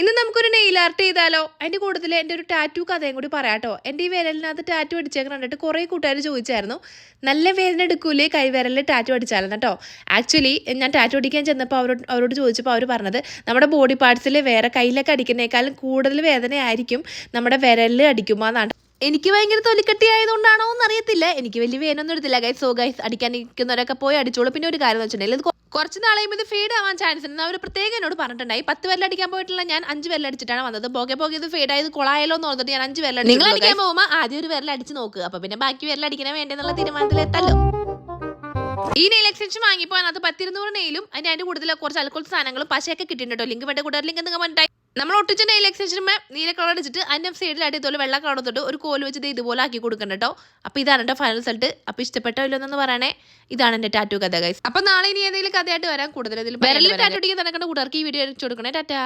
ഇന്ന് നമുക്കൊരു nail art ചെയ്താലോ? അതിന്റെ കൂട്ടത്തിൽ എന്റെ ഒരു ടാറ്റൂ കഥയും കൂടി പറയാട്ടോ. എന്റെ ഈ വിരലിനകത്ത് ടാറ്റു അടിച്ചേക്കാൻ കണ്ടിട്ട് കുറേ കൂട്ടുകാർ ചോദിച്ചായിരുന്നു. നല്ല വേദന എടുക്കൂലേ കൈവിരലിൽ ടാറ്റു അടിച്ചാലും കേട്ടോ. ആക്ച്വലി ഞാൻ ടാറ്റു അടിക്കാൻ ചെന്നപ്പോൾ അവരോട് അവരോട് ചോദിച്ചപ്പോൾ അവർ പറഞ്ഞത് നമ്മുടെ ബോഡി പാർട്സിൽ വേറെ കയ്യിലൊക്കെ അടിക്കുന്നേക്കാളും കൂടുതൽ വേദനയായിരിക്കും നമ്മുടെ വിരലിൽ അടിക്കുമ്പോൾ എന്നാണ് എനിക്ക് ഭയങ്കര തൊലിക്കട്ടി ആയതുകൊണ്ടാണോ എന്ന് അറിയത്തില്ല എനിക്ക് വലിയ വേനൊന്നും എടുത്തില്ല. ഗൈസ് സോ ഗൈസ് അടിക്കാൻ നിൽക്കുന്നവരൊക്കെ പോയി അടിച്ചോളൂ. പിന്നെ ഒരു കാര്യം എന്ന് വെച്ചിട്ടുണ്ടെങ്കിൽ കുറച്ച് നാളെയും ഇത് ഫെയ്ഡ് ആവാൻ ചാൻസ് ഉണ്ട്. അവർ പ്രത്യേകം എന്നോട് പറഞ്ഞിട്ടുണ്ടായി പത്ത് വെല്ലം അടിക്കാൻ പോയിട്ടുള്ള ഞാൻ അഞ്ച് വെല്ലം അടിച്ചിട്ടാണ് വന്നത്. പോകെ പോകെ ഇത് ഫെയ്ഡ് ആയത് കൊളായാലോ എന്ന് ഓർത്തിട്ട് ഞാൻ അഞ്ച് വെല്ലം നിങ്ങൾ അടിക്കാൻ പോകുമ്പോൾ ആദ്യം ഒരു വെല്ലം അടിച്ച് നോക്കുക അപ്പൊ പിന്നെ ബാക്കി വെല്ലം അടിക്കണേ വേണ്ടെന്നുള്ള തീരുമാനത്തിൽ എത്തല്ലോ ഈ നെയിൽ എക്സ്റ്റൻഷൻ വാങ്ങിയപ്പോൾ അതിനകത്ത് പത്തിരുന്നൂറ് നെയിലും അതിന്റെ അതിന്റെ കൂടുതൽ കുറച്ച് അൽക്കോൾ സാധനങ്ങളും പശയൊക്കെ കിട്ടിയിട്ടുണ്ടോ കേട്ടോ. ലിങ്ക് വേണ്ട കൂടുതൽ ലിങ്ക് നിങ്ങൾ കമന്റായി നമ്മൾ ഒട്ടിച്ച ഇലക്ഷൻ എക്സ്റ്റൻഷൻ നീല കളർ അടിച്ചിട്ട് അതിന്റെ സൈഡിൽ ഇതുപോലെ വെള്ള കളർ തൊട്ട് ഒരു കോൽ വെച്ചിട്ട് ഇതുപോലെ ആക്കി കൊടുക്കണം കേട്ടോ. അപ്പോൾ ഇതാണ് എന്റെ ഫൈനൽ റിസൾട്ട് അപ്പോൾ ഇഷ്ടപ്പെട്ടോ ഇല്ലെന്ന് പറയണേ. ഇതാണ് എന്റെ ടാറ്റു കഥ ഗൈസ് അപ്പോൾ നാളെ ഇനി ഏതെങ്കിലും കഥയായിട്ട് വരാൻ കൂടുതൽ ഇതിൽ ടാറ്റു അടിക്കാൻ നടക്കേണ്ട കൂട്ടുകാർക്ക് ഈ വീഡിയോ അടിച്ചു കൊടുക്കണേ. ടാറ്റാ.